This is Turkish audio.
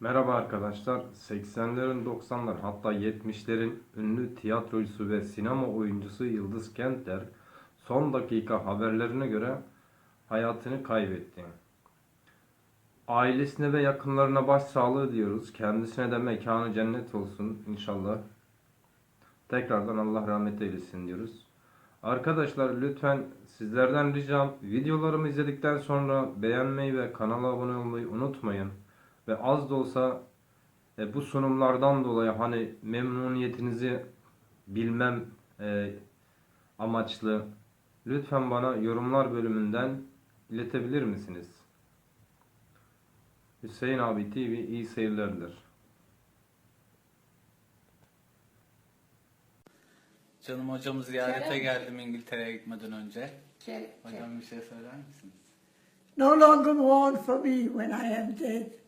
Merhaba arkadaşlar. 80'lerin 90'lar hatta 70'lerin ünlü tiyatrocusu ve sinema oyuncusu Yıldız Kentler son dakika haberlerine göre hayatını kaybetti. Ailesine ve yakınlarına başsağlığı diyoruz. Kendisine de mekanı cennet olsun inşallah. Tekrardan Allah rahmet eylesin diyoruz. Arkadaşlar lütfen sizlerden ricam videolarımı izledikten sonra beğenmeyi ve kanala abone olmayı unutmayın. Ve az da olsa e, bu sunumlardan dolayı hani memnuniyetinizi bilmem e, amaçlı lütfen bana yorumlar bölümünden iletebilir misiniz? Hüseyin abi TV iyi seyirlerdir. Canım hocamı ziyarete Kerem. geldim İngiltere'ye gitmeden önce. Kerem, Hocam bir şey söyler misiniz? No longer mourn for me when I am dead.